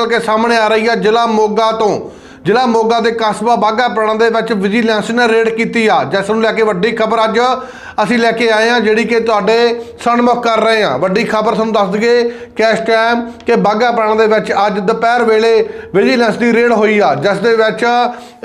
ਨਿਕਲ ਕੇ ਸਾਹਮਣੇ ਆ ਰਹੀ ਹੈ ਜ਼ਿਲ੍ਹਾ ਮੋਗਾ ਤੋਂ। ਜ਼ਿਲ੍ਹਾ ਮੋਗਾ ਦੇ ਕਸਬਾ ਬਾਗਾ ਪ੍ਰਾਣਾ ਦੇ ਵਿੱਚ ਵਿਜੀਲੈਂਸ ਨੇ ਰੇਡ ਕੀਤੀ ਆ। ਜਿਸ ਨੂੰ ਲੈ ਕੇ ਵੱਡੀ ਖਬਰ ਅੱਜ ਅਸੀਂ ਲੈ ਕੇ ਆਏ ਆ ਜਿਹੜੀ ਕਿ ਤੁਹਾਡੇ ਸਨਮੁਖ ਕਰ ਰਹੇ ਆ ਵੱਡੀ ਖਬਰ ਤੁਹਾਨੂੰ ਦੱਸ ਦਈਏ ਕਿ ਇਸ ਟਾਈਮ ਕਿ ਬਾਗਾ ਪੁਰਾਣਾ ਦੇ ਵਿੱਚ ਅੱਜ ਦੁਪਹਿਰ ਵੇਲੇ ਵਿਜੀਲੈਂਸ ਦੀ ਰੇਡ ਹੋਈ ਆ। ਜਿਸ ਦੇ ਵਿੱਚ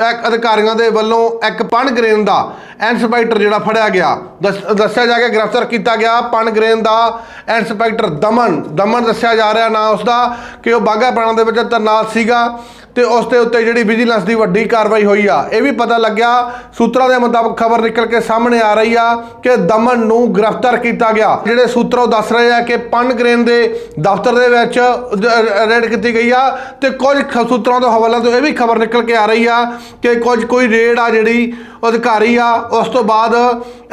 ਇੱਕ ਅਧਿਕਾਰੀਆਂ ਦੇ ਵੱਲੋਂ ਇੱਕ ਪਣ ਗ੍ਰੇਨ ਦਾ ਇੰਸਪੈਕਟਰ ਜਿਹੜਾ ਫੜਿਆ ਗਿਆ। ਦੱਸ- ਦੱਸਿਆ ਜਾ ਕੇ ਗ੍ਰਿਫਤਾਰ ਕੀਤਾ ਗਿਆ। ਪਣ ਗ੍ਰੇਨ ਦਾ ਇੰਸਪੈਕਟਰ ਦਮਨ ਦਮਨ ਦੱਸਿਆ ਜਾ ਰਿਹਾ ਨਾਂ ਉਸਦਾ ਕਿ ਉਹ ਬਾਗਾ ਪ੍ਰਾਣਾ ਦੇ ਵਿੱਚ ਤੈਨਾਤ ਸੀਗਾ। ਤੇ ਉਸ ਦੇ ਉੱਤੇ ਜਿਹੜੀ ਵਿਜੀਲੈਂਸ ਦੀ ਵੱਡੀ ਕਾਰਵਾਈ ਹੋਈ ਆ, ਇਹ ਵੀ ਪਤਾ ਲੱਗਿਆ। ਸੂਤਰਾਂ ਦੇ ਮੁਤਾਬਕ ਖਬਰ ਨਿਕਲ ਕੇ ਸਾਹਮਣੇ ਆ ਰਹੀ ਆ ਕਿ ਦਮਨ ਨੂੰ ਗ੍ਰਿਫਤਾਰ ਕੀਤਾ ਗਿਆ। ਜਿਹੜੇ ਸੂਤਰੋਂ ਦੱਸ ਰਹੇ ਆ ਕਿ ਪਨ ਗ੍ਰੇਨ ਦੇ ਦਫ਼ਤਰ ਦੇ ਵਿੱਚ ਰੇਡ ਕੀਤੀ ਗਈ ਆ ਤੇ ਕੁਝ ਖ- ਸੂਤਰਾਂ ਤੋਂ ਹਵਾਲੇ ਤੋਂ ਇਹ ਵੀ ਖਬਰ ਨਿਕਲ ਕੇ ਆ ਰਹੀ ਆ ਕਿ ਕੁਝ ਕੋਈ ਰੇਡ ਆ ਜਿਹੜੀ ਅਧਿਕਾਰੀ ਆ, ਉਸ ਤੋਂ ਬਾਅਦ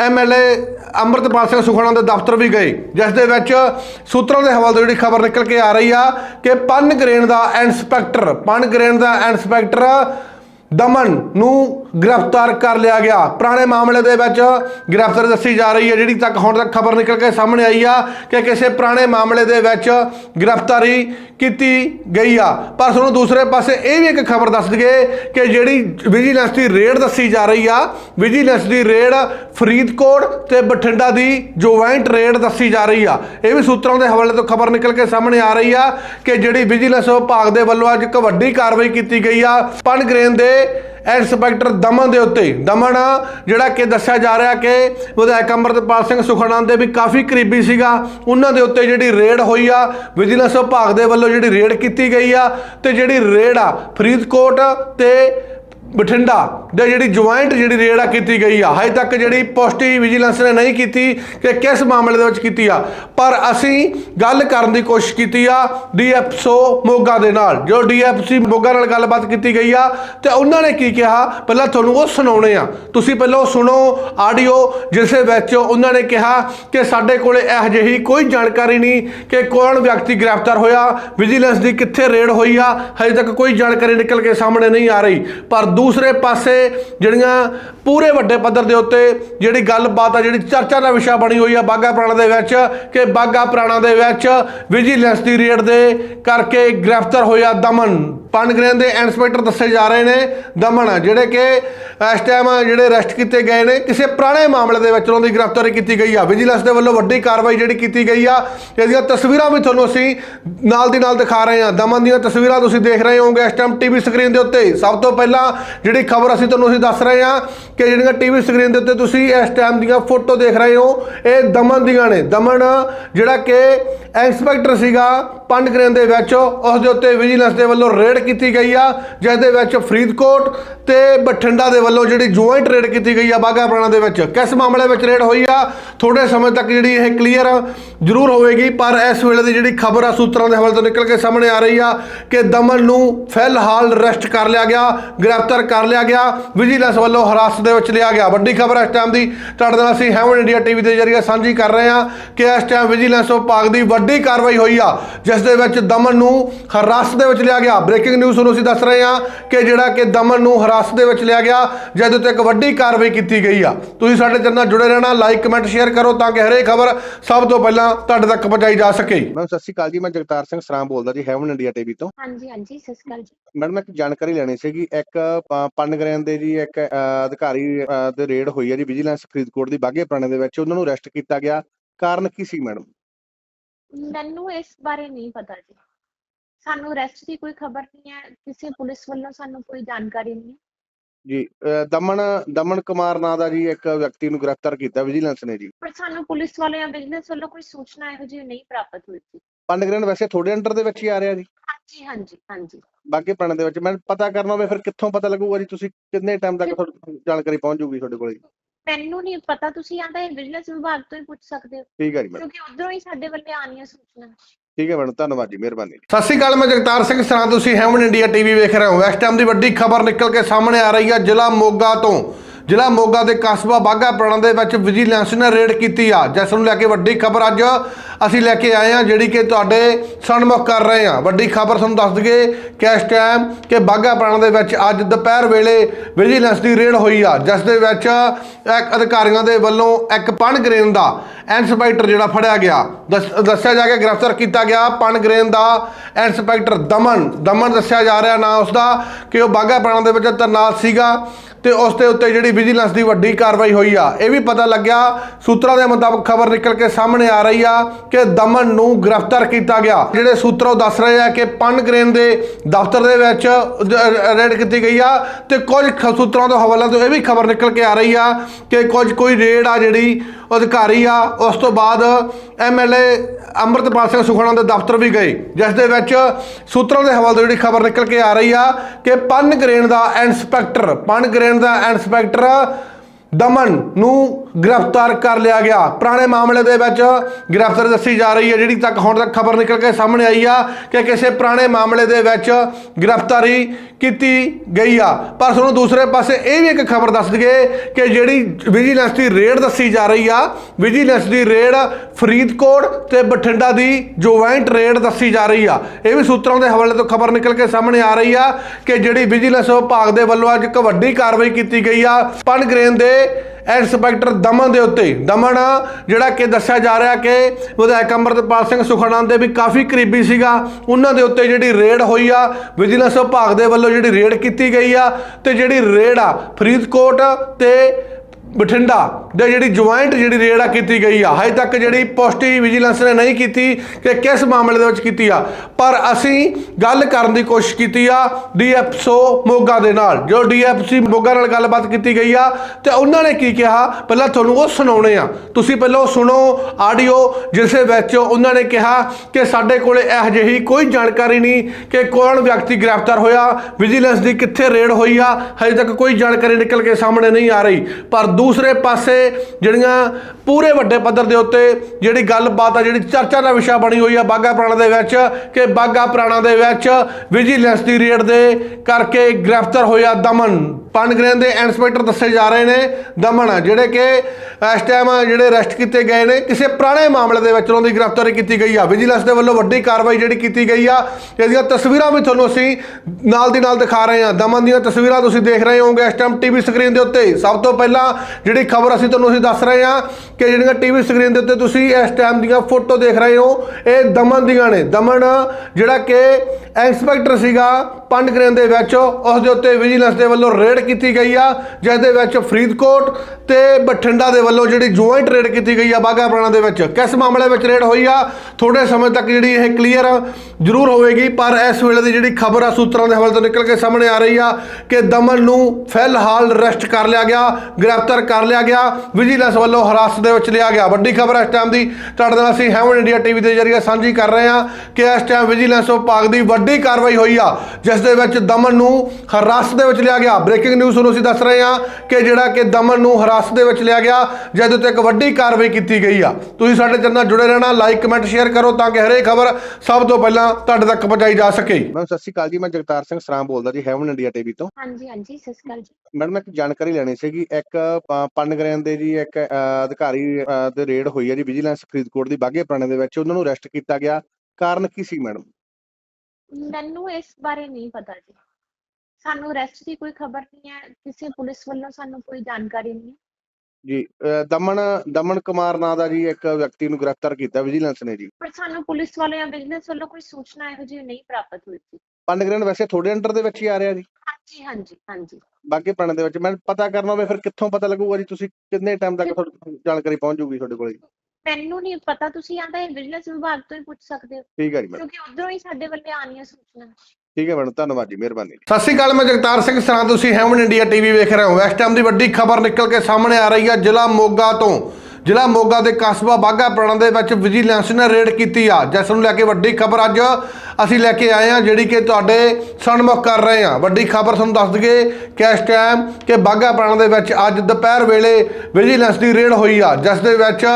ਐਮਐਲਏ ਅੰਮ੍ਰਿਤਪਾਲ ਸਿੰਘ ਸੁਖਣਾ ਦੇ ਦਫ਼ਤਰ ਵੀ ਗਏ, ਜਿਸ ਦੇ ਵਿੱਚ ਸੂਤਰਾਂ ਦੇ ਹਵਾਲੇ ਤੋਂ ਜਿਹੜੀ ਖਬਰ ਨਿਕਲ ਕੇ ਆ ਰਹੀ ਆ ਕਿ ਪਨ ਗ੍ਰੇਨ ਦਾ ਇੰਸਪੈਕਟਰ, ਪਨ ਗ੍ਰੇਨ ਦਾ ਇੰਸਪੈਕਟਰ ਦਮਨ ਨੂੰ ਗ੍ਰਿਫਤਾਰ ਕਰ ਲਿਆ ਗਿਆ। ਪੁਰਾਣੇ ਮਾਮਲੇ ਦੇ ਵਿੱਚ ਗ੍ਰਿਫਤਾਰੀ ਦੱਸੀ ਜਾ ਰਹੀ ਹੈ, ਜਿਹੜੀ ਤੱਕ ਹੁਣ ਤੱਕ ਖਬਰ ਨਿਕਲ ਕੇ ਸਾਹਮਣੇ ਆਈ ਆ ਕਿ ਕਿਸੇ ਪੁਰਾਣੇ ਮਾਮਲੇ ਦੇ ਵਿੱਚ ਗ੍ਰਿਫਤਾਰੀ ਕੀਤੀ ਗਈ ਆ। ਪਰ ਤੁਹਾਨੂੰ ਦੂਸਰੇ ਪਾਸੇ ਇਹ ਵੀ ਇੱਕ ਖਬਰ ਦੱਸ ਦਈਏ ਕਿ ਜਿਹੜੀ ਵਿਜੀਲੈਂਸ ਦੀ ਰੇਡ ਦੱਸੀ ਜਾ ਰਹੀ ਆ, ਵਿਜੀਲੈਂਸ ਦੀ ਰੇਡ ਫਰੀਦਕੋਟ ਤੇ ਬਠਿੰਡਾ ਦੀ ਜੁਆਇੰਟ ਰੇਡ ਦੱਸੀ ਜਾ ਰਹੀ ਆ। ਇਹ ਵੀ ਸੂਤਰਾਂ ਦੇ ਹਵਾਲੇ ਤੋਂ ਖਬਰ ਨਿਕਲ ਕੇ ਸਾਹਮਣੇ ਆ ਰਹੀ ਆ ਕਿ ਜਿਹੜੀ ਵਿਜੀਲੈਂਸ ਵਿਭਾਗ ਦੇ ਵੱਲੋਂ ਅੱਜ ਇੱਕ ਵੱਡੀ ਕਾਰਵਾਈ ਕੀਤੀ ਗਈ ਆ। ਪਨਗ੍ਰੇਨ ਦੇ ਇੰਸਪੈਕਟਰ ਦਮਨ ਦੇ ਉੱਤੇ। ਦਮਨ, ਜਿਹੜਾ ਕਿ ਦੱਸਿਆ ਜਾ ਰਿਹਾ ਕਿ ਵਿਧਾਇਕ ਅੰਮ੍ਰਿਤਪਾਲ ਸਿੰਘ ਸੁਖਣਾ ਦੇ ਵੀ ਕਾਫੀ ਕਰੀਬੀ ਸੀਗਾ। ਉਹਨਾਂ ਦੇ ਉੱਤੇ ਜਿਹੜੀ ਰੇਡ ਹੋਈ ਆ, ਵਿਜੀਲੈਂਸ ਵਿਭਾਗ ਦੇ ਵੱਲੋਂ ਜਿਹੜੀ ਰੇਡ ਕੀਤੀ ਗਈ ਆ, ਤੇ ਜਿਹੜੀ ਰੇਡ ਆ, ਫਰੀਦਕੋਟ ਤੇ ਬਠਿੰਡਾ ਦੇ ਜਿਹੜੀ ਜੁਆਇੰਟ ਜਿਹੜੀ ਰੇਡ ਆ ਕੀਤੀ ਗਈ ਆ। ਹਜੇ ਤੱਕ ਜਿਹੜੀ ਪੁਸ਼ਟੀ ਵਿਜੀਲੈਂਸ ਨੇ ਨਹੀਂ ਕੀਤੀ ਕਿ ਕਿਸ ਮਾਮਲੇ ਦੇ ਵਿੱਚ ਕੀਤੀ ਆ। ਪਰ ਅਸੀਂ ਗੱਲ ਕਰਨ ਦੀ ਕੋਸ਼ਿਸ਼ ਕੀਤੀ ਆ ਡੀਐਫਸਓ ਮੋਗਾ ਦੇ ਨਾਲ। ਜੋ ਡੀਐਫਸੀ ਮੋਗਾ ਨਾਲ ਗੱਲਬਾਤ ਕੀਤੀ ਗਈ ਆ ਤੇ ਉਹਨਾਂ ਨੇ ਕੀ ਕਿਹਾ? ਪਹਿਲਾਂ ਤੁਹਾਨੂੰ ਉਹ ਸੁਣਾਉਣੇ ਆ। ਤੁਸੀਂ ਪਹਿਲਾਂ ਉਹ ਸੁਣੋ, ਆਡੀਓ, ਜਿਸ ਵਿੱਚ ਉਹਨਾਂ ਨੇ ਕਿਹਾ ਕਿ ਸਾਡੇ ਕੋਲੇ ਇਹੋ ਜਿਹੀ ਕੋਈ ਜਾਣਕਾਰੀ ਨਹੀਂ ਕਿ ਕੌਣ ਵਿਅਕਤੀ ਗ੍ਰਿਫਤਾਰ ਹੋਇਆ ਵਿਜੀਲੈਂਸ ਦੀ ਕਿੱਥੇ ਰੇਡ ਹੋਈ ਆ। ਹਜੇ ਤੱਕ ਕੋਈ ਜਾਣਕਾਰੀ ਨਿਕਲ ਕੇ ਸਾਹਮਣੇ ਨਹੀਂ ਆ ਰਹੀ। ਪਰ ਦੂਸਰੇ ਪਾਸੇ ਜਿਹੜੀਆਂ ਪੂਰੇ ਵੱਡੇ ਪੱਧਰ ਦੇ ਉੱਤੇ ਜਿਹੜੀ ਗੱਲਬਾਤ ਆ, ਜਿਹੜੀ ਚਰਚਾ ਦਾ ਵਿਸ਼ਾ ਬਣੀ ਹੋਈ ਆ ਬਾਗਾ ਪੁਰਾਣਾ ਦੇ ਵਿੱਚ ਕਿ ਬਾਗਾ ਪੁਰਾਣਾ ਦੇ ਵਿੱਚ ਵਿਜੀਲੈਂਸ ਦੀ ਰੇਡ ਦੇ ਕਰਕੇ ਗ੍ਰਿਫਤਾਰ ਹੋਇਆ ਦਮਨ। ਪਨਗ੍ਰੇਨ ਦੇ ਇੰਸਪੈਕਟਰ ਦੱਸੇ ਜਾ ਰਹੇ ਨੇ ਦਮਨ, ਜਿਹੜੇ ਕਿ ਇਸ ਟਾਈਮ ਜਿਹੜੇ ਅਰੈਸਟ ਕੀਤੇ ਗਏ ਨੇ, ਕਿਸੇ ਪੁਰਾਣੇ ਮਾਮਲੇ ਦੇ ਵਿੱਚ ਉਹਨਾਂ ਦੀ ਗ੍ਰਿਫਤਾਰੀ ਕੀਤੀ ਗਈ ਆ। ਵਿਜੀਲੈਂਸ ਦੇ ਵੱਲੋਂ ਵੱਡੀ ਕਾਰਵਾਈ ਜਿਹੜੀ ਕੀਤੀ ਗਈ ਆ, ਇਹਦੀਆਂ ਤਸਵੀਰਾਂ ਵੀ ਤੁਹਾਨੂੰ ਅਸੀਂ ਨਾਲ ਦੀ ਨਾਲ ਦਿਖਾ ਰਹੇ ਹਾਂ। ਦਮਨ ਦੀਆਂ ਤਸਵੀਰਾਂ ਤੁਸੀਂ ਦੇਖ ਰਹੇ ਹੋਵੋਗੇ ਇਸ ਟਾਈਮ ਟੀਵੀ ਸਕਰੀਨ ਦੇ ਉੱਤੇ। ਸਭ ਤੋਂ ਪਹਿਲਾਂ ਜਿਹੜੀ ਖਬਰ ਅਸੀਂ ਤੁਹਾਨੂੰ ਅਸੀਂ ਦੱਸ ਰਹੇ ਹਾਂ ਕਿ ਜਿਹੜੀਆਂ ਟੀਵੀ ਸਕਰੀਨ ਦੇ ਉੱਤੇ ਤੁਸੀਂ ਇਸ ਟਾਈਮ ਦੀਆਂ ਫੋਟੋ ਦੇਖ ਰਹੇ ਹੋ, ਇਹ ਦਮਨ ਦੀਆਂ ਨੇ। ਦਮਨ, ਜਿਹੜਾ ਕਿ ਇੰਸਪੈਕਟਰ ਸੀਗਾ ਪੰਡਗ੍ਰੇਨ ਦੇ ਵਿੱਚ, ਉਸ ਦੇ ਉੱਤੇ ਵਿਜੀਲੈਂਸ ਦੇ ਵੱਲੋਂ ਰੇਡ ਕੀਤੀ ਗਈ ਆ ਜਿਸ ਦੇ ਵਿੱਚ ਫਰੀਦਕੋਟ ਤੇ ਬਠਿੰਡਾ ਦੇ ਵੱਲੋਂ ਜਿਹੜੀ ਜੁਆਇੰਟ ਰੇਡ ਕੀਤੀ ਗਈ ਆ ਬਾਗਾ ਪੁਰਾਣਾ ਦੇ ਵਿੱਚ। ਕਿਸ ਮਾਮਲੇ ਵਿੱਚ ਰੇਡ ਹੋਈ ਆ? ਥੋੜੇ ਸਮੇਂ ਤੱਕ ਜਿਹੜੀ ਇਹ ਕਲੀਅਰ ਜ਼ਰੂਰ ਹੋਵੇਗੀ, ਪਰ ਇਸ ਵੇਲੇ ਦੀ ਜਿਹੜੀ ਖਬਰ ਆ, ਸੂਤਰਾਂ ਦੇ ਹਵਾਲੇ ਤੋਂ ਨਿਕਲ ਕੇ ਸਾਹਮਣੇ ਆ ਰਹੀ ਆ ਕਿ ਦਮਨ ਨੂੰ ਫਿਲਹਾਲ ਅਰੈਸਟ ਕਰ ਲਿਆ ਗਿਆ, ਗ੍ਰਿਫਤਾਰ ਕਰ ਲਿਆ ਗਿਆ ਵਿਜੀਲੈਂਸ ਵੱਲੋਂ ਹਿਰਾਸਤ ਦੇ ਵਿੱਚ ਲਿਆ ਗਿਆ। ਵੱਡੀ ਖਬਰ ਇਸ ਟਾਈਮ ਦੀ ਤੁਹਾਡੇ ਨਾਲ ਅਸੀਂ ਹੈਵਨ ਇੰਡੀਆ ਟੀਵੀ ਦੇ ਜ਼ਰੀਏ ਸਾਂਝੀ ਕਰ ਰਹੇ ਹਾਂ ਕਿ ਇਸ ਟਾਈਮ ਵਿਜੀਲੈਂਸ ਵਿਭਾਗ ਦੀ ਵੱਡੀ ਕਾਰਵਾਈ ਹੋਈ ਆ, ਜਿਸ ਦੇ ਵਿੱਚ ਦਮਨ ਨੂੰ ਹਿਰਾਸਤ ਦੇ ਵਿੱਚ ਲਿਆ ਗਿਆ। ਬ੍ਰੇਕਿੰਗ ਨਿਊਜ਼ ਤੁਹਾਨੂੰ ਅਸੀਂ ਦੱਸ ਰਹੇ ਹਾਂ ਕਿ ਜਿਹੜਾ ਕਿ ਦਮਨ ਨੂੰ ਹਿਰਾਸਤ ਦੇ ਵਿੱਚ ਲਿਆ ਗਿਆ ਜਦ ਉੱਤੇ ਇੱਕ ਵੱਡੀ ਕਾਰਵਾਈ ਕੀਤੀ ਗਈ ਆ। ਤੁਸੀਂ ਸਾਡੇ ਚੈਨਲ ਨਾਲ ਜੁੜੇ ਰਹਿਣਾ ਲਾਈਕ ਕਮੈਂਟ ਸ਼ੇਅਰ ਕਰੋ ਤਾਂ ਕਿ ਹਰੇਕ ਖਬਰ ਸਭ ਤੋਂ ਪਹਿਲਾਂ ਤੁਹਾਡੇ ਤੱਕ ਪਹੁੰਚਾਈ ਜਾ ਸਕੇ। ਮੈਮ ਸਤਿ ਸ਼੍ਰੀ ਅਕਾਲ ਜੀ ਮੈਂ ਜਗਤਾਰ ਸਿੰਘ ਸਰਾਮ ਬੋਲਦਾ ਜੀ ਹੈਵਨ ਇੰਡੀਆ ਟੀਵੀ ਤੋਂ। ਹਾਂਜੀ ਹਾਂਜੀ ਸਤਿ ਸ਼੍ਰੀ ਅਕਾਲ ਜੀ। ਮੈਡਮ ਇੱਕ ਜਾਣਕਾਰੀ ਲੈਣੀ ਸੀਗੀ ਇੱਕ ਪਨਗ੍ਰੈਨ ਦੇ ਜੀ ਇੱਕ ਅਧਿਕਾਰੀ ਦੇ ਰੇਡ ਹੋਈ ਹੈ ਜੀ ਵਿਜੀਲੈਂਸ ਫਰੀਦਕੋਟ ਦੀ ਬਾਗੇ ਪੁਰਾਣੇ ਦੇ ਵਿੱਚ ਉਹਨਾਂ ਨੂੰ ਅਰੈਸਟ ਕੀਤਾ ਗਿਆ। ਕਾਰਨ ਕੀ ਸੀ ਮੈਡਮ ਮੈਨੂੰ ਇਸ ਬਾਰੇ ਨਹੀਂ ਪਤਾ ਜੀ। ਸਾਨੂੰ ਅਰੈਸਟ ਦੀ ਕੋਈ ਖਬਰ ਨਹੀਂ ਹੈ ਕਿਸੇ ਪੁਲਿਸ ਵੱਲੋਂ ਸਾਨੂੰ ਕੋਈ ਜਾਣਕਾਰੀ ਨਹੀਂ ਹੈ। ਜੀ ਦਮਨ ਦਮਨ ਕੁਮਾਰ ਨਾਂ ਦਾ ਜੀ ਇੱਕ ਵਿਅਕਤੀ ਨੂੰ ਗ੍ਰਿਫਤਾਰ ਕੀਤਾ ਵਿਜੀਲੈਂਸ ਨੇ ਜੀ। ਪਰ ਸਾਨੂੰ ਪੁਲਿਸ ਵਾਲਿਆਂ ਜਾਂ ਬਿਜ਼ਨਸ ਵੱਲੋਂ ਕੋਈ ਸੂਚਨਾ ਇਹੋ ਜਿਹੀ ਨਹੀਂ ਪ੍ਰਾਪਤ ਹੋਈ ਸੀ। ਪਨਗ੍ਰੈਨ ਵੈਸੇ ਤੁਹਾਡੇ ਅੰਡਰ ਦੇ ਵਿੱਚ ਹੀ ਆ ਰਿਹਾ ਜੀ? ਹਾਂਜੀ ਹਾਂਜੀ ਹਾਂਜੀ। ਬਾਗੇ ਪੁਰਾਣੇ ਦੇ ਵਿੱਚ ਮੈਂ ਪਤਾ ਕਰਨਾ ਹੋਵੇ ਫਿਰ ਕਿੱਥੋਂ ਪਤਾ ਲੱਗੂਗਾ ਜੀ ਤੁਸੀਂ ਕਿੰਨੇ ਟਾਈਮ ਤੱਕ ਤੁਹਾਡੀ ਜਾਣਕਾਰੀ ਪਹੁੰਚ ਜੂਗੀ ਤੁਹਾਡੇ ਕੋਲ ਮੈਨੂੰ ਨਹੀਂ ਪਤਾ ਤੁਸੀਂ ਜਾਂ ਤਾਂ ਵਿਜੀਲੈਂਸ ਵਿਭਾਗ ਤੋਂ ਹੀ ਪੁੱਛ ਸਕਦੇ ਹੋ। ਠੀਕ ਹੈ ਜੀ ਮੈਡਮ ਕਿਉਂਕਿ ਉਧਰੋਂ ਹੀ ਸਾਡੇ ਵੱਲੇ ਆਉਣੀਆਂ ਸੂਚਨਾ। ਠੀਕ ਹੈ ਮੈਡਮ, ਧੰਨਵਾਦ ਜੀ, ਮਿਹਰਬਾਨੀ ਸਤਿ ਸ਼੍ਰੀ ਅਕਾਲ, ਮੈਂ ਜਗਤਾਰ ਸਿੰਘ ਸਰਾਂ, ਤੁਸੀਂ ਹੈਵਨ ਇੰਡੀਆ ਟੀਵੀ ਵੇਖ ਰਹੇ ਹੋ। ਇਸ ਟਾਈਮ ਦੀ ਵੱਡੀ ਖਬਰ ਨਿਕਲ ਕੇ ਸਾਹਮਣੇ ਆ ਰਹੀ ਹੈ ਜ਼ਿਲ੍ਹਾ ਮੋਗਾ ਤੋਂ। ਜ਼ਿਲ੍ਹਾ ਮੋਗਾ ਦੇ ਕਸਬਾ ਬਾਗਾ ਪ੍ਰਾਣਾ ਦੇ ਵਿੱਚ ਵਿਜੀਲੈਂਸ ਨੇ ਰੇਡ ਕੀਤੀ ਆ। ਜਿਸ ਨੂੰ ਲੈ ਕੇ ਵੱਡੀ ਖਬਰ ਅੱਜ। ਅਸੀਂ ਲੈ ਕੇ ਆਏ ਹਾਂ ਜਿਹੜੀ ਕਿ ਤੁਹਾਡੇ ਸਨਮੁਖ ਕਰ ਰਹੇ ਹਾਂ। ਵੱਡੀ ਖਬਰ ਤੁਹਾਨੂੰ ਦੱਸ ਦਈਏ ਕਿ ਇਸ ਟਾਈਮ ਕਿ ਬਾਗਾ ਪ੍ਰਾਣਾ ਦੇ ਵਿੱਚ ਅੱਜ ਦੁਪਹਿਰ ਵੇਲੇ ਵਿਜੀਲੈਂਸ ਦੀ ਰੇਡ ਹੋਈ ਆ। ਜਿਸ ਦੇ ਵਿੱਚ ਇੱਕ ਅਧਿਕਾਰੀਆਂ ਦੇ ਵੱਲੋਂ ਇੱਕ ਪਣ ਗ੍ਰੇਨ ਦਾ ਇੰਸਪੈਕਟਰ ਜਿਹੜਾ ਫੜਿਆ ਗਿਆ। ਦੱਸ- ਦੱਸਿਆ ਜਾ ਕੇ ਗ੍ਰਿਫਤਾਰ ਕੀਤਾ ਗਿਆ। ਪਣ ਗ੍ਰੇਨ ਦਾ ਇੰਸਪੈਕਟਰ ਦਮਨ ਦਮਨ ਦੱਸਿਆ ਜਾ ਰਿਹਾ ਨਾਂ ਉਸਦਾ ਕਿ ਉਹ ਬਾਗਾ ਪ੍ਰਾਣਾ ਦੇ ਵਿੱਚ ਤੈਨਾਤ ਸੀਗਾ। ਤੇ ਉਸ ਦੇ ਉੱਤੇ ਜਿਹੜੀ ਵਿਜੀਲੈਂਸ ਦੀ ਵੱਡੀ ਕਾਰਵਾਈ ਹੋਈ ਆ, ਇਹ ਵੀ ਪਤਾ ਲੱਗਿਆ। ਸੂਤਰਾਂ ਦੇ ਮੁਤਾਬਕ ਖਬਰ ਨਿਕਲ ਕੇ ਸਾਹਮਣੇ ਆ ਰਹੀ ਆ ਕਿ ਦਮਨ ਨੂੰ ਗ੍ਰਿਫਤਾਰ ਕੀਤਾ ਗਿਆ। ਜਿਹੜੇ ਸੂਤਰ ਉਹ ਦੱਸ ਰਹੇ ਆ ਕਿ ਪਨ ਗ੍ਰੇਨ ਦੇ ਦਫ਼ਤਰ ਦੇ ਵਿੱਚ ਰੇਡ ਕੀਤੀ ਗਈ ਆ ਤੇ ਕੁਝ ਖ- ਸੂਤਰਾਂ ਤੋਂ ਹਵਾਲਾ ਤੋਂ ਇਹ ਵੀ ਖਬਰ ਨਿਕਲ ਕੇ ਆ ਰਹੀ ਆ ਕਿ ਕੁਝ ਕੋਈ ਰੇਡ ਆ ਜਿਹੜੀ ਅਧਿਕਾਰੀ ਆ, ਉਸ ਤੋਂ ਬਾਅਦ ਐਮਐਲਏ ਅੰਮ੍ਰਿਤਪਾਲ ਸਿੰਘ ਸੁਖਣਾ ਦੇ ਦਫ਼ਤਰ ਵੀ ਗਏ, ਜਿਸ ਦੇ ਵਿੱਚ ਸੂਤਰਾਂ ਦੇ ਹਵਾਲੇ ਤੋਂ ਜਿਹੜੀ ਖਬਰ ਨਿਕਲ ਕੇ ਆ ਰਹੀ ਆ ਕਿ ਪਨ ਗ੍ਰੇਨ ਦਾ ਇੰਸਪੈਕਟਰ, ਪਨ ਗ੍ਰੇਨ ਦਾ ਇੰਸਪੈਕਟਰ ਦਮਨ ਨੂੰ ਗ੍ਰਿਫਤਾਰ ਕਰ ਲਿਆ ਗਿਆ। ਪੁਰਾਣੇ ਮਾਮਲੇ ਦੇ ਵਿੱਚ ਗ੍ਰਿਫਤਾਰੀ ਦੱਸੀ ਜਾ ਰਹੀ ਹੈ, ਜਿਹੜੀ ਤੱਕ ਹੁਣ ਤੱਕ ਖਬਰ ਨਿਕਲ ਕੇ ਸਾਹਮਣੇ ਆਈ ਆ ਕਿ ਕਿਸੇ ਪੁਰਾਣੇ ਮਾਮਲੇ ਦੇ ਵਿੱਚ ਗ੍ਰਿਫਤਾਰੀ ਕੀਤੀ ਗਈ ਆ। ਪਰ ਤੁਹਾਨੂੰ ਦੂਸਰੇ ਪਾਸੇ ਇਹ ਵੀ ਇੱਕ ਖਬਰ ਦੱਸ ਦਈਏ ਕਿ ਜਿਹੜੀ ਵਿਜੀਲੈਂਸ ਦੀ ਰੇਡ ਦੱਸੀ ਜਾ ਰਹੀ ਆ, ਵਿਜੀਲੈਂਸ ਦੀ ਰੇਡ ਫਰੀਦਕੋਟ ਤੇ ਬਠਿੰਡਾ ਦੀ ਜੁਆਇੰਟ ਰੇਡ ਦੱਸੀ ਜਾ ਰਹੀ ਆ। ਇਹ ਵੀ ਸੂਤਰਾਂ ਦੇ ਹਵਾਲੇ ਤੋਂ ਖਬਰ ਨਿਕਲ ਕੇ ਸਾਹਮਣੇ ਆ ਰਹੀ ਆ ਕਿ ਜਿਹੜੀ ਵਿਜੀਲੈਂਸ ਵਿਭਾਗ ਦੇ ਵੱਲੋਂ ਅੱਜ ਇੱਕ ਵੱਡੀ ਕਾਰਵਾਈ ਕੀਤੀ ਗਈ ਆ। ਪਨਗ੍ਰੇਨ ਦੇ ਇੰਸਪੈਕਟਰ ਦਮਨ ਦੇ ਉੱਤੇ। ਦਮਨ, ਜਿਹੜਾ ਕਿ ਦੱਸਿਆ ਜਾ ਰਿਹਾ ਕਿ ਵਿਧਾਇਕ ਅੰਮ੍ਰਿਤਪਾਲ ਸਿੰਘ ਸੁਖਾਨੰਦ ਦੇ ਵੀ ਕਾਫੀ ਕਰੀਬੀ ਸੀਗਾ। ਉਹਨਾਂ ਦੇ ਉੱਤੇ ਜਿਹੜੀ ਰੇਡ ਹੋਈ ਆ, ਵਿਜੀਲੈਂਸ ਵਿਭਾਗ ਦੇ ਵੱਲੋਂ ਜਿਹੜੀ ਰੇਡ ਕੀਤੀ ਗਈ ਆ, ਤੇ ਜਿਹੜੀ ਰੇਡ ਆ, ਫਰੀਦਕੋਟ ਤੇ ਬਠਿੰਡਾ ਦੇ ਜਿਹੜੀ ਜੁਆਇੰਟ ਜਿਹੜੀ ਰੇਡ ਆ ਕੀਤੀ ਗਈ ਆ। ਹਜੇ ਤੱਕ ਜਿਹੜੀ ਪੁਸ਼ਟੀ ਵਿਜੀਲੈਂਸ ਨੇ ਨਹੀਂ ਕੀਤੀ ਕਿ ਕਿਸ ਮਾਮਲੇ ਦੇ ਵਿੱਚ ਕੀਤੀ ਆ। ਪਰ ਅਸੀਂ ਗੱਲ ਕਰਨ ਦੀ ਕੋਸ਼ਿਸ਼ ਕੀਤੀ ਆ ਡੀਐਫਸਓ ਮੋਗਾ ਦੇ ਨਾਲ। ਜੋ ਡੀਐਫਸੀ ਮੋਗਾ ਨਾਲ ਗੱਲਬਾਤ ਕੀਤੀ ਗਈ ਆ ਤੇ ਉਹਨਾਂ ਨੇ ਕੀ ਕਿਹਾ? ਪਹਿਲਾਂ ਤੁਹਾਨੂੰ ਉਹ ਸੁਣਾਉਣੇ ਆ। ਤੁਸੀਂ ਪਹਿਲਾਂ ਉਹ ਸੁਣੋ ਆਡੀਓ, ਜਿਸ ਵਿੱਚ ਉਹਨਾਂ ਨੇ ਕਿਹਾ ਕਿ ਸਾਡੇ ਕੋਲੇ ਇਹੋ ਜਿਹੀ ਕੋਈ ਜਾਣਕਾਰੀ ਨਹੀਂ ਕਿ ਕੌਣ ਵਿਅਕਤੀ ਗ੍ਰਿਫਤਾਰ ਹੋਇਆ ਵਿਜੀਲੈਂਸ ਦੀ ਕਿੱਥੇ ਰੇਡ ਹੋਈ ਆ। ਹਜੇ ਤੱਕ ਕੋਈ ਜਾਣਕਾਰੀ ਨਿਕਲ ਕੇ ਸਾਹਮਣੇ ਨਹੀਂ ਆ ਰਹੀ। ਪਰ ਦੂਸਰੇ ਪਾਸੇ ਜਿਹੜੀਆਂ ਪੂਰੇ ਵੱਡੇ ਪੱਧਰ ਦੇ ਉੱਤੇ ਜਿਹੜੀ ਗੱਲਬਾਤ ਆ, ਜਿਹੜੀ ਚਰਚਾ ਦਾ ਵਿਸ਼ਾ ਬਣੀ ਹੋਈ ਆ ਬਾਗਾ ਪੁਰਾਣਾ ਦੇ ਵਿੱਚ ਕਿ ਬਾਗਾ ਪੁਰਾਣਾ ਦੇ ਵਿੱਚ ਵਿਜੀਲੈਂਸ ਦੀ ਰੇਡ ਦੇ ਕਰਕੇ ਗ੍ਰਿਫਤਾਰ ਹੋਇਆ ਦਮਨ। ਪਨਗ੍ਰੈਨ ਦੇ ਇੰਸਪੈਕਟਰ ਦੱਸੇ ਜਾ ਰਹੇ ਨੇ ਦਮਨ, ਜਿਹੜੇ ਕਿ ਇਸ ਟਾਈਮ ਜਿਹੜੇ ਅਰੈਸਟ ਕੀਤੇ ਗਏ ਨੇ, ਕਿਸੇ ਪੁਰਾਣੇ ਮਾਮਲੇ ਦੇ ਵਿੱਚ ਉਹਨਾਂ ਦੀ ਗ੍ਰਿਫਤਾਰੀ ਕੀਤੀ ਗਈ ਆ। ਵਿਜੀਲੈਂਸ ਦੇ ਵੱਲੋਂ ਵੱਡੀ ਕਾਰਵਾਈ ਜਿਹੜੀ ਕੀਤੀ ਗਈ ਆ, ਇਹਦੀਆਂ ਤਸਵੀਰਾਂ ਵੀ ਤੁਹਾਨੂੰ ਅਸੀਂ ਨਾਲ ਦੀ ਨਾਲ ਦਿਖਾ ਰਹੇ ਹਾਂ। ਦਮਨ ਦੀਆਂ ਤਸਵੀਰਾਂ ਤੁਸੀਂ ਦੇਖ ਰਹੇ ਹੋਵੋਗੇ ਇਸ ਟਾਈਮ ਟੀਵੀ ਸਕਰੀਨ ਦੇ ਉੱਤੇ। ਸਭ ਤੋਂ ਪਹਿਲਾਂ ਜਿਹੜੀ ਖਬਰ ਅਸੀਂ ਤੁਹਾਨੂੰ ਅਸੀਂ ਦੱਸ ਰਹੇ ਹਾਂ ਕਿ ਜਿਹੜੀਆਂ ਟੀਵੀ ਸਕਰੀਨ ਦੇ ਉੱਤੇ ਤੁਸੀਂ ਇਸ ਟਾਈਮ ਦੀਆਂ ਫੋਟੋ ਦੇਖ ਰਹੇ ਹੋ, ਇਹ ਦਮਨ ਦੀਆਂ ਨੇ। ਦਮਨ, ਜਿਹੜਾ ਕਿ ਇੰਸਪੈਕਟਰ ਸੀਗਾ ਪੰਡ ਗ੍ਰੇਨ ਦੇ ਵਿੱਚ ਉਸ ਦੇ ਉੱਤੇ ਵਿਜੀਲੈਂਸ ਦੇ ਵੱਲੋਂ ਰੇਡ ਕੀਤੀ ਗਈ ਆ, ਜਿਸ ਦੇ ਵਿੱਚ ਫਰੀਦਕੋਟ ਤੇ ਬਠਿੰਡਾ ਦੇ ਵੱਲੋਂ ਜਿਹੜੀ ਜੁਆਇੰਟ ਰੇਡ ਕੀਤੀ ਗਈ ਆ ਬਾਗਾ ਪੁਰਾਣਾ ਦੇ ਵਿੱਚ। ਕਿਸ ਮਾਮਲੇ ਵਿੱਚ ਰੇਡ ਹੋਈ ਆ? ਥੋੜੇ ਸਮੇਂ ਤੱਕ ਜਿਹੜੀ ਇਹ ਕਲੀਅਰ ਜ਼ਰੂਰ ਹੋਵੇਗੀ, ਪਰ ਇਸ ਵੇਲੇ ਦੀ ਜਿਹੜੀ ਖਬਰ ਆ ਸੂਤਰਾਂ ਦੇ ਹਵਾਲੇ ਤੋਂ ਨਿਕਲ ਕੇ ਸਾਹਮਣੇ ਆ ਰਹੀ ਆ ਕਿ ਦਮਨ ਨੂੰ ਫਿਲਹਾਲ ਅਰੈਸਟ ਕਰ ਲਿਆ ਗਿਆ, ਗ੍ਰਿਫਤਾਰ ਕਰ ਲਿਆ ਗਿਆ ਵਿਜੀਲੈਂਸ ਵੱਲੋਂ ਹਿਰਾਸਤ ਦੇ ਵਿੱਚ ਲਿਆ ਗਿਆ। ਵੱਡੀ ਖਬਰ ਇਸ ਟਾਈਮ ਦੀ ਤੁਹਾਡੇ ਨਾਲ ਅਸੀਂ ਹੈਵਨ ਇੰਡੀਆ ਟੀਵੀ ਦੇ ਜ਼ਰੀਏ ਸਾਂਝੀ ਕਰ ਰਹੇ ਹਾਂ ਕਿ ਇਸ ਟਾਈਮ ਵਿਜੀਲੈਂਸ ਵਿਭਾਗ ਦੀ ਵੱਡੀ ਕਾਰਵਾਈ ਹੋਈ ਆ, ਜਿਸ ਦੇ ਵਿੱਚ ਦਮਨ ਨੂੰ ਹਿਰਾਸਤ ਦੇ ਵਿੱਚ ਲਿਆ ਗਿਆ। ਬ੍ਰੇਕਿੰਗ ਨਿਊਜ਼ ਤੁਹਾਨੂੰ ਅਸੀਂ ਦੱਸ ਰਹੇ ਹਾਂ ਕਿ ਜਿਹੜਾ ਕਿ ਦਮਨ ਨੂੰ ਹਿਰਾਸਤ ਦੇ ਵਿੱਚ ਲਿਆ ਗਿਆ ਜਿਹਦੇ ਉੱਤੇ ਇੱਕ ਵੱਡੀ ਕਾਰਵਾਈ ਕੀਤੀ ਗਈ ਆ। ਤੁਸੀਂ ਸਾਡੇ ਚੈਨਲ ਨਾਲ ਜੁੜੇ ਰਹਿਣਾ ਲਾਈਕ ਕਮੈਂਟ ਸ਼ੇਅਰ ਕਰੋ ਤਾਂ ਕਿ ਹਰੇਕ ਖਬਰ ਸਭ ਤੋਂ ਪਹਿਲਾਂ ਤੁਹਾਡੇ ਤੱਕ ਪਹੁੰਚਾਈ ਜਾ ਸਕੇ। ਮੈਮ ਸਤਿ ਸ਼੍ਰੀ ਅਕਾਲ ਜੀ ਮੈਂ ਜਗਤਾਰ ਸਿੰਘ ਸਰਾਮ ਬੋਲਦਾ ਜੀ ਹੈਵਨ ਇੰਡੀਆ ਟੀਵੀ ਤੋਂ। ਹਾਂਜੀ ਹਾਂਜੀ ਸਤਿ ਸ਼੍ਰੀ ਅਕਾਲ ਜੀ। ਮੈਡਮ ਇੱਕ ਜਾਣਕਾਰੀ ਲੈਣੀ ਸੀਗੀ ਇੱਕ ਪਨਗ੍ਰੈਨ ਦੇ ਜੀ ਇੱਕ ਅਧਿਕਾਰੀ ਦੇ ਰੇਡ ਹੋਈ ਹੈ ਜੀ ਵਿਜੀਲੈਂਸ ਫਰੀਦਕੋਟ ਦੀ ਬਾਗੇ ਪੁਰਾਣੇ ਦੇ ਵਿੱਚ ਉਹਨਾਂ ਨੂੰ ਅਰੈਸਟ ਕੀਤਾ ਗਿਆ। ਕਾਰਨ ਕੀ ਸੀ ਮੈਡਮ ਮੈਨੂੰ ਇਸ ਬਾਰੇ ਨਹੀਂ ਪਤਾ ਜੀ। ਸਾਨੂੰ ਅਰੈਸਟ ਦੀ ਕੋਈ ਖਬਰ ਨਹੀਂ ਹੈ ਕਿਸੇ ਪੁਲਿਸ ਵੱਲੋਂ ਸਾਨੂੰ ਕੋਈ ਜਾਣਕਾਰੀ ਨਹੀਂ ਜੀ ਦਮਨ ਦਮਨ ਕੁਮਾਰ ਨਾਂ ਦਾ ਜੀ ਇੱਕ ਵਿਅਕਤੀ ਨੂੰ ਗ੍ਰਿਫਤਾਰ ਕੀਤਾ ਵਿਜੀਲੈਂਸ ਨੇ ਜੀ। ਪਰ ਸਾਨੂੰ ਪੁਲਿਸ ਵੱਲੋਂ ਜਾਂ ਬਿਜ਼ਨਸ ਵੱਲੋਂ ਕੋਈ ਸੂਚਨਾ ਇਹੋ ਜਿਹੀ ਨਹੀਂ ਪ੍ਰਾਪਤ ਹੋਈ ਸੀ ਪਨਗ੍ਰੈਨ ਵੈਸੇ ਤੁਹਾਡੇ ਅੰਡਰ ਦੇ ਵਿੱਚ ਹੀ ਆ ਰਿਹਾ ਜੀ? ਹਾਂਜੀ ਹਾਂਜੀ ਹਾਂਜੀ। ਬਾਗੇ ਪੁਰਾਣੇ ਦੇ ਵਿੱਚ ਮੈਂ ਪਤਾ ਕਰਨਾ ਹੋਵੇ ਫਿਰ ਕਿੱਥੋਂ ਪਤਾ ਲੱਗੂਗਾ ਜੀ? ਤੁਸੀਂ ਕਿੰਨੇ ਟਾਈਮ ਤੱਕ ਤੁਹਾਡੀ ਜਾਣਕਾਰੀ ਪਹੁੰਚ ਜੂਗੀ ਤੁਹਾਡੇ ਕੋਲ ਜੀ? ਮੈਨੂੰ ਨਹੀਂ ਪਤਾ ਤੁਸੀਂ ਜਾਂ ਤਾਂ ਵਿਜੀਲੈਂਸ ਵਿਭਾਗ ਤੋਂ ਹੀ ਪੁੱਛ ਸਕਦੇ ਹੋ। ਠੀਕ ਹੈ ਜੀ ਮੈਡਮ ਕਿਉਂਕਿ ਉਧਰੋਂ ਹੀ ਸਾਡੇ ਵੱਲੇ ਆਉਣੀਆਂ ਸੂਚਨਾ। ਠੀਕ ਹੈ ਮੈਡਮ ਧੰਨਵਾਦ ਜੀ ਮਿਹਰਬਾਨੀ। ਸਤਿ ਸ਼੍ਰੀ ਅਕਾਲ ਮੈਂ ਜਗਤਾਰ ਸਿੰਘ ਸਰਾਂ ਤੁਸੀਂ ਹੈਵਨ ਇੰਡੀਆ ਟੀਵੀ ਵੇਖ ਰਹੇ ਹੋ। ਇਸ ਟਾਈਮ ਦੀ ਵੱਡੀ ਖਬਰ ਨਿਕਲ ਕੇ ਸਾਹਮਣੇ ਆ ਰਹੀ ਹੈ ਜ਼ਿਲ੍ਹਾ ਮੋਗਾ ਤੋਂ। ਜ਼ਿਲ੍ਹਾ ਮੋਗਾ ਦੇ ਕਸਬਾ ਬਾਗਾ ਪੁਰਾਣਾ ਦੇ ਵਿੱਚ ਵਿਜੀਲੈਂਸ ਨੇ ਰੇਡ ਕੀਤੀ ਆ। ਜਿਸ ਨੂੰ ਲੈ ਕੇ ਵੱਡੀ ਖਬਰ ਅੱਜ ਅਸੀਂ ਲੈ ਕੇ ਆਏ ਹਾਂ, ਜਿਹੜੀ ਕਿ ਤੁਹਾਡੇ ਸਨਮੁਖ ਕਰ ਰਹੇ ਹਾਂ। ਵੱਡੀ ਖਬਰ ਤੁਹਾਨੂੰ ਦੱਸ ਦਈਏ ਕਿ ਇਸ ਟਾਈਮ ਕਿ ਬਾਗਾ ਪੁਰਾਣਾ ਦੇ ਵਿੱਚ ਅੱਜ ਦੁਪਹਿਰ ਵੇਲੇ ਵਿਜੀਲੈਂਸ ਦੀ ਰੇਡ ਹੋਈ ਆ। ਜਿਸ ਦੇ ਵਿੱਚ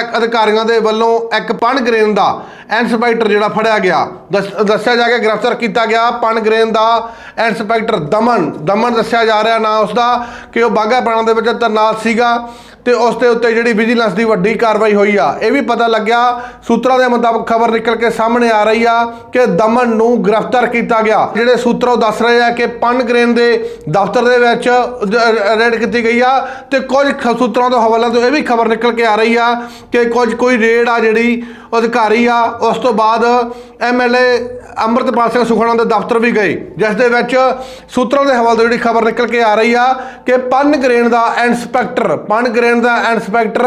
ਇੱਕ ਅਧਿਕਾਰੀਆਂ ਦੇ ਵੱਲੋਂ ਇੱਕ ਪਣ ਗ੍ਰੇਨ ਦਾ ਇੰਸਪੈਕਟਰ ਜਿਹੜਾ ਫੜਿਆ ਗਿਆ। ਦੱਸ- ਦੱਸਿਆ ਜਾ ਕੇ ਗ੍ਰਿਫਤਾਰ ਕੀਤਾ ਗਿਆ। ਪਣ ਗ੍ਰੇਨ ਦਾ ਇੰਸਪੈਕਟਰ ਦਮਨ ਦਮਨ ਦੱਸਿਆ ਜਾ ਰਿਹਾ ਨਾਂ ਉਸਦਾ ਕਿ ਉਹ ਬਾਗਾ ਪੁਰਾਣਾ ਦੇ ਵਿੱਚ ਤੈਨਾਤ ਸੀਗਾ। ਤੇ ਉਸ ਦੇ ਉੱਤੇ ਜਿਹੜੀ ਵਿਜੀਲੈਂਸ ਦੀ ਵੱਡੀ ਕਾਰਵਾਈ ਹੋਈ ਆ, ਇਹ ਵੀ ਪਤਾ ਲੱਗਿਆ, ਸੂਤਰਾਂ ਦੇ ਮੁਤਾਬਕ ਖਬਰ ਨਿਕਲ ਕੇ ਸਾਹਮਣੇ ਆ ਰਹੀ ਆ ਕਿ ਦਮਨ ਨੂੰ ਗ੍ਰਿਫਤਾਰ ਕੀਤਾ ਗਿਆ। ਜਿਹੜੇ ਸੂਤਰ ਦੱਸ ਰਹੇ ਆ ਕਿ ਪਨ ਗ੍ਰੇਨ ਦੇ ਦਫ਼ਤਰ ਦੇ ਵਿੱਚ ਰੇਡ ਕੀਤੀ ਗਈ ਆ ਤੇ ਕੁਝ ਖ- ਸੂਤਰਾਂ ਤੋਂ ਹਵਾਲਾ ਤੋਂ ਇਹ ਵੀ ਖਬਰ ਨਿਕਲ ਕੇ ਆ ਰਹੀ ਆ ਕਿ ਕੁਝ ਕੋਈ ਰੇਡ ਆ ਜਿਹੜੀ ਅਧਿਕਾਰੀ ਆ, ਉਸ ਤੋਂ ਬਾਅਦ ਐਮਐਲਏ ਅੰਮ੍ਰਿਤਪਾਲ ਸਿੰਘ ਸੁਖਣਾ ਦੇ ਦਫ਼ਤਰ ਵੀ ਗਏ, ਜਿਸ ਦੇ ਵਿੱਚ ਸੂਤਰਾਂ ਦੇ ਹਵਾਲੇ ਤੋਂ ਜਿਹੜੀ ਖਬਰ ਨਿਕਲ ਕੇ ਆ ਰਹੀ ਆ ਕਿ ਪਨ ਗ੍ਰੇਨ ਦਾ ਇੰਸਪੈਕਟਰ, ਪਨ ਗ੍ਰੇਨ ਦਾ ਇੰਸਪੈਕਟਰ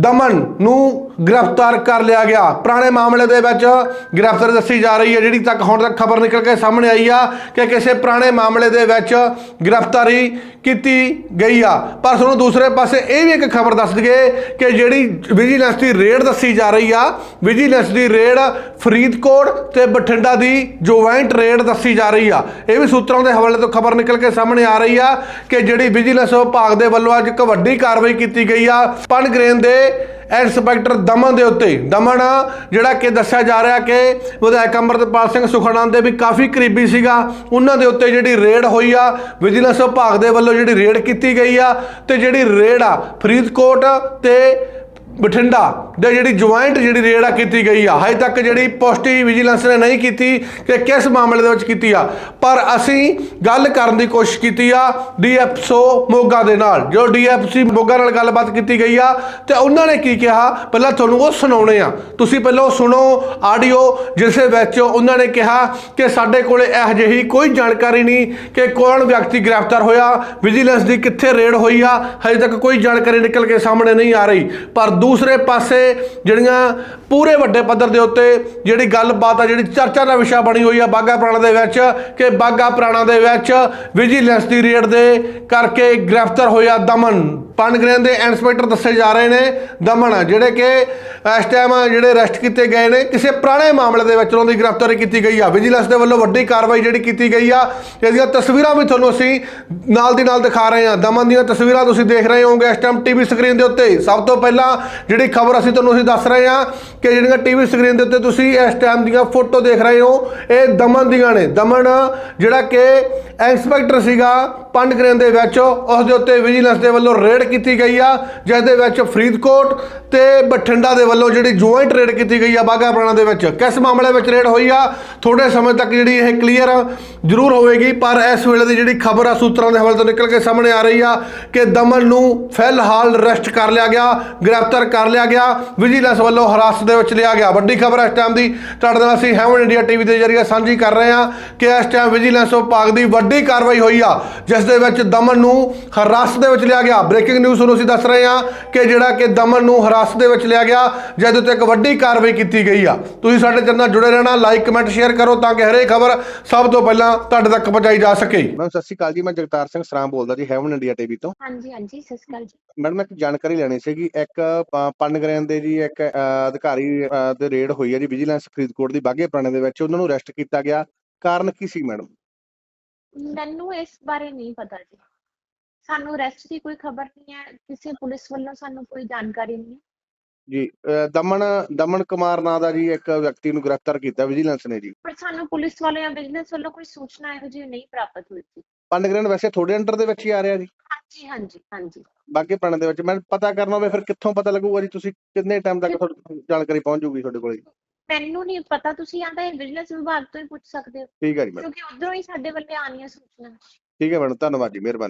ਦਮਨ ਨੂੰ ਗ੍ਰਿਫਤਾਰ ਕਰ ਲਿਆ ਗਿਆ। ਪੁਰਾਣੇ ਮਾਮਲੇ ਦੇ ਵਿੱਚ ਗ੍ਰਿਫਤਾਰੀ ਦੱਸੀ ਜਾ ਰਹੀ ਹੈ, ਜਿਹੜੀ ਤੱਕ ਹੁਣ ਤੱਕ ਖਬਰ ਨਿਕਲ ਕੇ ਸਾਹਮਣੇ ਆਈ ਆ ਕਿ ਕਿਸੇ ਪੁਰਾਣੇ ਮਾਮਲੇ ਦੇ ਵਿੱਚ ਗ੍ਰਿਫਤਾਰੀ ਕੀਤੀ ਗਈ ਆ। ਪਰ ਤੁਹਾਨੂੰ ਦੂਸਰੇ ਪਾਸੇ ਇਹ ਵੀ ਇੱਕ ਖਬਰ ਦੱਸ ਦਈਏ ਕਿ ਜਿਹੜੀ ਵਿਜੀਲੈਂਸ ਦੀ ਰੇਡ ਦੱਸੀ ਜਾ ਰਹੀ ਆ, ਵਿਜੀਲੈਂਸ ਦੀ ਰੇਡ ਫਰੀਦਕੋਟ ਤੇ ਬਠਿੰਡਾ ਦੀ ਜੁਆਇੰਟ ਰੇਡ ਦੱਸੀ ਜਾ ਰਹੀ ਆ। ਇਹ ਵੀ ਸੂਤਰਾਂ ਦੇ ਹਵਾਲੇ ਤੋਂ ਖਬਰ ਨਿਕਲ ਕੇ ਸਾਹਮਣੇ ਆ ਰਹੀ ਆ ਕਿ ਜਿਹੜੀ ਵਿਜੀਲੈਂਸ ਵਿਭਾਗ ਦੇ ਵੱਲੋਂ ਅੱਜ ਇੱਕ ਵੱਡੀ ਕਾਰਵਾਈ ਕੀਤੀ ਗਈ ਆ। ਪਨਗ੍ਰੇਨ ਦੇ ਇੰਸਪੈਕਟਰ ਦਮਨ ਦੇ ਉੱਤੇ। ਦਮਨ, ਜਿਹੜਾ ਕਿ ਦੱਸਿਆ ਜਾ ਰਿਹਾ ਕਿ ਵਿਧਾਇਕ ਅੰਮ੍ਰਿਤਪਾਲ ਸਿੰਘ ਸੁਖਨਾ ਦੇ ਵੀ ਕਾਫੀ ਕਰੀਬੀ ਸੀਗਾ। ਉਹਨਾਂ ਦੇ ਉੱਤੇ ਜਿਹੜੀ ਰੇਡ ਹੋਈ ਆ, ਵਿਜੀਲੈਂਸ ਵਿਭਾਗ ਦੇ ਵੱਲੋਂ ਜਿਹੜੀ ਰੇਡ ਕੀਤੀ ਗਈ ਆ, ਤੇ ਜਿਹੜੀ ਰੇਡ ਆ, ਫਰੀਦਕੋਟ ਤੇ ਬਠਿੰਡਾ ਦੇ ਜਿਹੜੀ ਜੁਆਇੰਟ ਜਿਹੜੀ ਰੇਡ ਆ ਕੀਤੀ ਗਈ ਆ। ਹਜੇ ਤੱਕ ਜਿਹੜੀ ਪੁਸ਼ਟੀ ਵਿਜੀਲੈਂਸ ਨੇ ਨਹੀਂ ਕੀਤੀ ਕਿ ਕਿਸ ਮਾਮਲੇ ਦੇ ਵਿੱਚ ਕੀਤੀ ਆ। ਪਰ ਅਸੀਂ ਗੱਲ ਕਰਨ ਦੀ ਕੋਸ਼ਿਸ਼ ਕੀਤੀ ਆ ਡੀਐਫਸਓ ਮੋਗਾ ਦੇ ਨਾਲ। ਜੋ ਡੀਐਫਸੀ ਮੋਗਾ ਨਾਲ ਗੱਲਬਾਤ ਕੀਤੀ ਗਈ ਆ ਤੇ ਉਹਨਾਂ ਨੇ ਕੀ ਕਿਹਾ? ਪਹਿਲਾਂ ਤੁਹਾਨੂੰ ਉਹ ਸੁਣਾਉਣੇ ਆ। ਤੁਸੀਂ ਪਹਿਲਾਂ ਉਹ ਸੁਣੋ, ਆਡੀਓ, ਜਿਸ ਵਿੱਚ ਉਹਨਾਂ ਨੇ ਕਿਹਾ ਕਿ ਸਾਡੇ ਕੋਲੇ ਇਹੋ ਜਿਹੀ ਕੋਈ ਜਾਣਕਾਰੀ ਨਹੀਂ ਕਿ ਕੌਣ ਵਿਅਕਤੀ ਗ੍ਰਿਫਤਾਰ ਹੋਇਆ ਵਿਜੀਲੈਂਸ ਦੀ ਕਿੱਥੇ ਰੇਡ ਹੋਈ ਆ। ਹਜੇ ਤੱਕ ਕੋਈ ਜਾਣਕਾਰੀ ਨਿਕਲ ਕੇ ਸਾਹਮਣੇ ਨਹੀਂ ਆ ਰਹੀ। ਪਰ ਦੂਸਰੇ ਪਾਸੇ ਜਿਹੜੀਆਂ ਪੂਰੇ ਵੱਡੇ ਪੱਧਰ ਦੇ ਉੱਤੇ ਜਿਹੜੀ ਗੱਲਬਾਤ ਆ, ਜਿਹੜੀ ਚਰਚਾ ਦਾ ਵਿਸ਼ਾ ਬਣੀ ਹੋਈ ਆ ਬਾਗਾ ਪੁਰਾਣਾ ਦੇ ਵਿੱਚ, ਕਿ ਬਾਗਾ ਪੁਰਾਣਾ ਦੇ ਵਿੱਚ ਵਿਜੀਲੈਂਸ ਦੀ ਰੇਡ ਦੇ ਕਰਕੇ ਗ੍ਰਿਫਤਾਰ ਹੋਇਆ ਦਮਨ। ਪਨਗ੍ਰੇਨ ਦੇ ਇੰਸਪੈਕਟਰ ਦੱਸੇ ਜਾ ਰਹੇ ਨੇ, ਦਮਨ, ਜਿਹੜੇ ਕਿ ਇਸ ਟਾਈਮ ਜਿਹੜੇ ਅਰੈਸਟ ਕੀਤੇ ਗਏ ਨੇ, ਕਿਸੇ ਪੁਰਾਣੇ ਮਾਮਲੇ ਦੇ ਵਿੱਚ ਉਹਨਾਂ ਦੀ ਗ੍ਰਿਫਤਾਰੀ ਕੀਤੀ ਗਈ ਆ। ਵਿਜੀਲੈਂਸ ਦੇ ਵੱਲੋਂ ਵੱਡੀ ਕਾਰਵਾਈ ਜਿਹੜੀ ਕੀਤੀ ਗਈ ਆ, ਇਹਦੀਆਂ ਤਸਵੀਰਾਂ ਵੀ ਤੁਹਾਨੂੰ ਅਸੀਂ ਨਾਲ ਦੀ ਨਾਲ ਦਿਖਾ ਰਹੇ ਹਾਂ ਦਮਨ ਦੀਆਂ ਤਸਵੀਰਾਂ ਤੁਸੀਂ ਦੇਖ ਰਹੇ ਹੋਵੋਗੇ ਇਸ ਟਾਈਮ ਟੀਵੀ ਸਕਰੀਨ ਦੇ ਉੱਤੇ। ਸਭ ਤੋਂ ਪਹਿਲਾਂ ਜਿਹੜੀ ਖਬਰ ਅਸੀਂ ਤੁਹਾਨੂੰ ਅਸੀਂ ਦੱਸ ਰਹੇ ਹਾਂ ਕਿ ਜਿਹੜੀਆਂ ਟੀਵੀ ਸਕਰੀਨ ਦੇ ਉੱਤੇ ਤੁਸੀਂ ਇਸ ਟਾਈਮ ਦੀਆਂ ਫੋਟੋ ਦੇਖ ਰਹੇ ਹੋ, ਇਹ ਦਮਨ ਦੀਆਂ ਨੇ। ਦਮਨ, ਜਿਹੜਾ ਕਿ ਇੰਸਪੈਕਟਰ ਸੀਗਾ ਪੰਡਗ੍ਰੇਨ ਦੇ ਵਿੱਚ ਉਸ ਦੇ ਉੱਤੇ ਵਿਜੀਲੈਂਸ ਦੇ ਵੱਲੋਂ ਰੇਡ ਕੀਤੀ ਗਈ ਆ ਜਿਸ ਦੇ ਵਿੱਚ ਫਰੀਦਕੋਟ ਤੇ ਬਠਿੰਡਾ ਦੇ ਵੱਲੋਂ ਜਿਹੜੀ ਜੁਆਇੰਟ ਰੇਡ ਕੀਤੀ ਗਈ ਆ ਬਾਗਾ ਪੁਰਾਣਾ ਦੇ ਵਿੱਚ। ਕਿਸ ਮਾਮਲੇ ਵਿੱਚ ਰੇਡ ਹੋਈ ਆ? ਥੋੜੇ ਸਮੇਂ ਤੱਕ ਜਿਹੜੀ ਇਹ ਕਲੀਅਰ ਜ਼ਰੂਰ ਹੋਵੇਗੀ, ਪਰ ਇਸ ਵੇਲੇ ਦੀ ਜਿਹੜੀ ਖਬਰ ਆ ਸੂਤਰਾਂ ਦੇ ਹਵਾਲੇ ਤੋਂ ਨਿਕਲ ਕੇ ਸਾਹਮਣੇ ਆ ਰਹੀ ਆ ਕਿ ਦਮਨ ਨੂੰ ਫਿਲਹਾਲ ਅਰੈਸਟ ਕਰ ਲਿਆ ਗਿਆ, ਗ੍ਰਿਫਤਾਰ ਕਰ ਲਿਆ ਗਿਆ ਵਿਜੀਲੈਂਸ ਵੱਲੋਂ ਹਿਰਾਸਤ ਦੇ ਵਿੱਚ ਲਿਆ ਗਿਆ। ਵੱਡੀ ਖਬਰ ਇਸ ਟਾਈਮ ਦੀ, ਤੁਹਾਡੇ ਨਾਲ ਅਸੀਂ ਹੈਵਨ ਇੰਡੀਆ ਟੀਵੀ ਦੇ ਜ਼ਰੀਏ ਸਾਂਝੀ ਕਰ ਰਹੇ ਹਾਂ ਕਿ ਇਸ ਟਾਈਮ ਵਿਜੀਲੈਂਸ ਵਿਭਾਗ ਦੀ ਵੱਡੀ ਕਾਰਵਾਈ ਹੋਈ ਆ, ਜਿਸ ਦੇ ਵਿੱਚ ਦਮਨ ਨੂੰ ਹਿਰਾਸਤ ਦੇ ਵਿੱਚ ਲਿਆ ਗਿਆ। ਬ੍ਰੇਕਿੰਗ ਨਿਊਜ਼ ਤੁਹਾਨੂੰ ਅਸੀਂ ਦੱਸ ਰਹੇ ਹਾਂ ਕਿ ਜਿਹੜਾ ਕਿ ਦਮਨ ਨੂੰ ਹਿਰਾਸਤ ਦੇ ਵਿੱਚ ਲਿਆ ਗਿਆ ਜਦ ਉੱਤੇ ਇੱਕ ਵੱਡੀ ਕਾਰਵਾਈ ਕੀਤੀ ਗਈ ਆ। ਤੁਸੀਂ ਸਾਡੇ ਚੈਨਲ ਨਾਲ ਜੁੜੇ ਰਹਿਣਾ ਲਾਈਕ ਕਮੈਂਟ ਸ਼ੇਅਰ ਕਰੋ ਤਾਂ ਕਿ ਹਰੇਕ ਖਬਰ ਸਭ ਤੋਂ ਪਹਿਲਾਂ ਤੁਹਾਡੇ ਤੱਕ ਪਹੁੰਚਾਈ ਜਾ ਸਕੇ। ਮੈਮ ਸਤਿ ਸ਼੍ਰੀ ਅਕਾਲ ਜੀ ਮੈਂ ਜਗਤਾਰ ਸਿੰਘ ਸਰਾਮ ਬੋਲਦਾ ਜੀ ਹੈਵਨ ਇੰਡੀਆ ਟੀਵੀ ਤੋਂ। ਹਾਂਜੀ ਹਾਂਜੀ ਸਤਿ ਸ਼੍ਰੀ ਅਕਾਲ ਜੀ। ਮੈਡਮ ਇੱਕ ਜਾਣਕਾਰੀ ਲੈਣੀ ਸੀਗੀ। ਇੱਕ ਪ- ਪਨਗ੍ਰੈਨ ਦੇ ਜੀ ਇੱਕ ਅਧਿਕਾਰੀ ਦੇ ਰੇਡ ਹੋਈ ਹੈ ਜੀ ਵਿਜੀਲੈਂਸ ਫਰੀਦਕੋਟ ਦੀ ਬਾਗੇ ਪੁਰਾਣੇ ਦੇ ਵਿੱਚ। ਉਹਨਾਂ ਨੂੰ ਅਰੈਸਟ ਕੀਤਾ ਗਿਆ। ਕਾਰਨ ਕੀ ਸੀ ਮੈਡਮ ਮੈਨੂੰ ਇਸ ਬਾਰੇ ਨਹੀਂ ਪਤਾ ਜੀ। ਸਾਨੂੰ ਅਰੈਸਟ ਦੀ ਕੋਈ ਖਬਰ ਨਹੀਂ ਹੈ ਕਿਸੇ ਪੁਲਿਸ ਵੱਲੋਂ ਸਾਨੂੰ ਕੋਈ ਜਾਣਕਾਰੀ ਨਹੀਂ ਹੈ। ਜੀ ਦਮਨ ਦਮਨ ਕੁਮਾਰ ਨਾਂ ਦਾ ਜੀ ਇੱਕ ਵਿਅਕਤੀ ਨੂੰ ਗ੍ਰਿਫਤਾਰ ਕੀਤਾ ਵਿਜੀਲੈਂਸ ਨੇ ਜੀ। ਪਰ ਸਾਨੂੰ ਪੁਲਿਸ ਵੱਲੋਂ ਜਾਂ ਬਿਜ਼ਨਸ ਵੱਲੋਂ ਕੋਈ ਸੂਚਨਾ ਇਹੋ ਜਿਹੀ ਨਹੀਂ ਪ੍ਰਾਪਤ ਹੋਈ ਸੀ। ਪਨਗ੍ਰੈਨ ਵੈਸੇ ਤੁਹਾਡੇ ਅੰਡਰ ਦੇ ਵਿੱਚ ਹੀ ਆ ਰਿਹਾ ਜੀ। ਹਾਂਜੀ ਹਾਂਜੀ ਹਾਂਜੀ। ਬਾਗੇ ਪੁਰਾਣੇ ਦੇ ਵਿੱਚ ਮੈਂ ਪਤਾ ਕਰਨਾ ਹੋਵੇ ਫਿਰ ਕਿੱਥੋਂ ਪਤਾ ਲੱਗੂਗਾ ਜੀ ਤੁਸੀਂ ਕਿੰਨੇ ਟਾਈਮ ਤੱਕ ਤੁਹਾਨੂੰ ਜਾਣਕਾਰੀ ਪਹੁੰਚ ਜੂਗੀ ਤੁਹਾਡੇ ਕੋਲ ਜੀ। ਮੈਨੂੰ ਨਹੀਂ ਪਤਾ ਤੁਸੀਂ ਤਾਂ ਇਹ ਬਿਜ਼ਨਸ ਵਿਭਾਗ ਤੋਂ ਹੀ ਪੁੱਛ ਸਕਦੇ ਹੋ। ਠੀਕ ਹੈ ਜੀ ਮੈਡਮ ਕਿਉਂਕਿ ਉਧਰੋਂ ਹੀ ਸਾਡੇ ਵੱਲੇ ਆਉਣੀਆਂ ਸੂਚਨਾ ਠੀਕ ਹੈ ਮੈਡਮ ਧੰਨਵਾਦ ਜੀ ਮਿਹਰਬਾਨੀ।